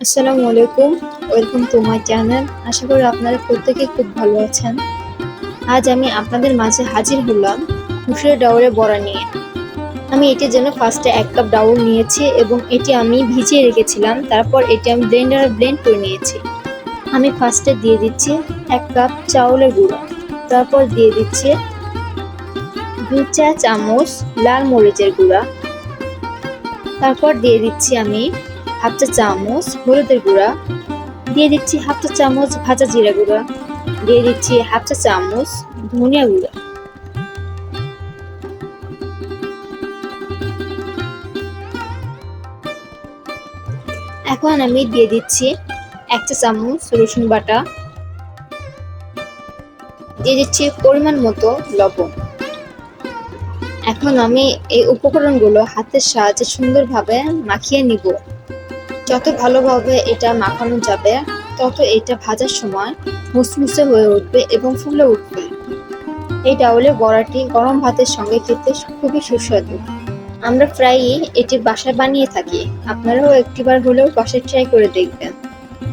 আসসালামু আলাইকুম। Welcome to my channel. আশা করি আপনারা প্রত্যেকে খুব ভালো আছেন। আজ আমি আপনাদের মাঝে হাজির হলাম মুসুরের ডাউলের বড়া নিয়ে। আমি এটির জন্য ফার্স্টে এক কাপ ডাউর নিয়েছি এবং এটি আমি ভিজিয়ে রেখেছিলাম। তারপর এটি আমি ব্লেন্ডারে ব্লেন্ড করে নিয়েছি। আমি ফার্স্টে দিয়ে দিচ্ছি এক কাপ চাউলের গুঁড়ো। তারপর দিয়ে দিচ্ছি দু চা চামচ লাল মরিচের গুঁড়া। তারপর দিয়ে দিচ্ছি আমি হাফ চা চামচ হলুদের গুঁড়া। দিয়ে দিচ্ছি হাফ চা চামচ ভাজা জিরা গুঁড়া। দিয়ে দিচ্ছি হাফ চা চামচ ধনিয়া গুঁড়া। এখন আমি দিয়ে দিচ্ছি এক চা চামচ রসুন বাটা। দিয়ে দিচ্ছি পরিমাণ মতো লবণ। এখন আমি এই উপকরণগুলো হাতের সাহায্যে সুন্দরভাবে মাখিয়ে নিব। যত ভালোভাবে এটা মাখানো যাবে, তত এটা ভাজার সময় মুসমুসে হয়ে উঠবে এবং ফুলে উঠবে। এই ডাউলের বড়াটি গরম ভাতের সঙ্গে খেতে খুবই সুস্বাদু। আমরা প্রায়ই এটি বাসায় বানিয়ে থাকি। আপনারাও একটিবার হলেও বাসায় ট্রাই করে দেখবেন।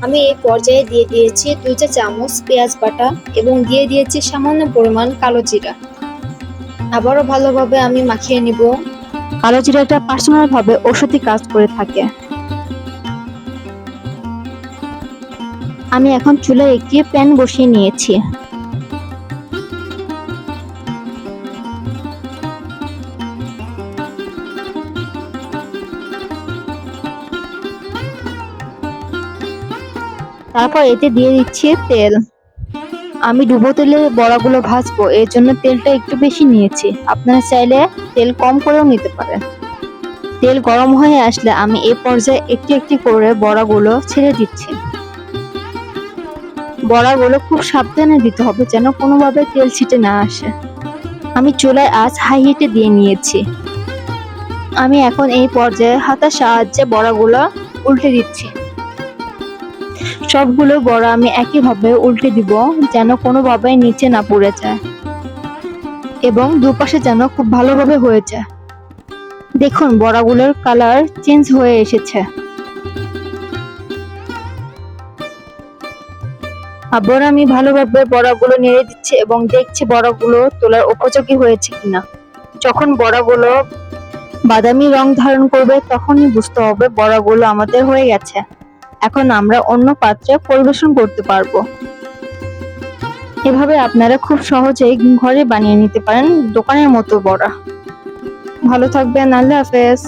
আমি এই পর্যায়ে দিয়ে দিয়েছি দুই চা চামচ পেঁয়াজ বাটা এবং দিয়ে দিয়েছি সামান্য পরিমাণ কালো জিরা। আবারও ভালোভাবে আমি মাখিয়ে নিব। কালো জিরাটা পার্সোনাল ভাবে ওষুধি কাজ করে থাকে। আমি এখন চুলায় একটি প্যান বসিয়ে নিয়েছি। তারপর এতে দিয়ে দিচ্ছি তেল। আমি ডুবো তেলে বড়াগুলো ভাজবো, এর জন্য তেলটা একটু বেশি নিয়েছি। আপনারা চাইলে তেল কম করেও নিতে পারেন। তেল গরম হয়ে আসলে আমি এই পর্যায়ে একটি একটি করে বড়াগুলো ছেড়ে দিচ্ছি। বড়াগুলো খুব সাবধানে দিতে হবে যেন কোনোভাবে তেল ছিটে না আসে। আমি চুলায় আঁচ হাই হিটে দিয়ে নিয়েছি। আমি এখন এই পর্যায়ে হাতার সাহায্যে বড়াগুলো উল্টে দিচ্ছি। সবগুলো বড়া আমি একইভাবে উল্টে দিব যেন কোনোভাবে নিচে না পড়ে যায় এবং দুপাশে যেন খুব ভালোভাবে হয়ে যায়। দেখুন, বড়াগুলোর কালার চেঞ্জ হয়ে এসেছে। আবার আমি ভালোভাবে বড়াগুলো নেড়ে দিচ্ছি এবং দেখছি বড়াগুলো তোলার উপযোগী হয়েছে কিনা। যখন বড়াগুলো বাদামি রং ধারণ করবে, তখনই বুঝতে হবে বড়াগুলো আমাদের হয়ে গেছে। এখন আমরা অন্য পাত্রে পরিবেশন করতে পারব। এভাবে আপনারা খুব সহজেই ঘরে বানিয়ে নিতে পারেন দোকানের মতো বড়া। ভালো থাকবেন, আল্লাহ হাফেজ।